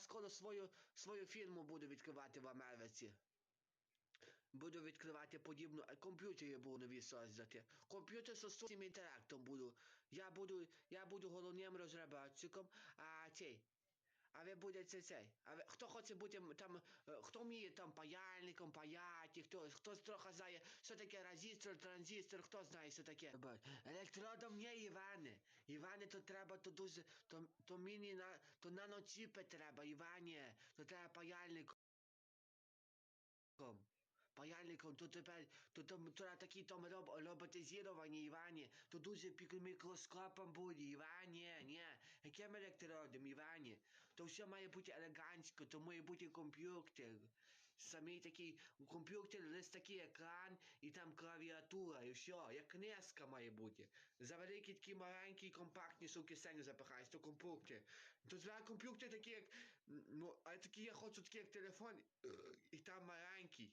скоро свою, свою фірму буду відкривати в Америці. Буду відкривати подібну, а комп'ютери буду нові создати. Комп'ютер з штучним інтерактом буду. Я буду, я буду головним розробником, а цей. А ви будете цей. А ви, хто хоче бути там, е, хто вміє там паяльником, паяти, хто, хто трохи знає, що таке резистор, транзистор, хто знає, що таке. Електродом не Іване. Ivane, to treba, to, duže, to, to mini, na, to nanočipe treba, Ivanje, to treba pajalnikom. Pajalnikom, to, to, to, to, to na taki tom rob, robotizirovanji, Ivanje, to duže mikroskopom budi, Ivanje, ne, e, jakim elektrodom, Ivanje. To vse mora biti elegantsko, to mora biti kompjuter, самий такий комп'ютер, десь такий екран, і там клавіатура, і все, як книжка має бути. За великі такі маленькі, компактні що в кисень запихаєш, то комп'ютер. То зараз комп'ютер такий, як, ну, а такий я хочу такий, як телефон, і там маленький.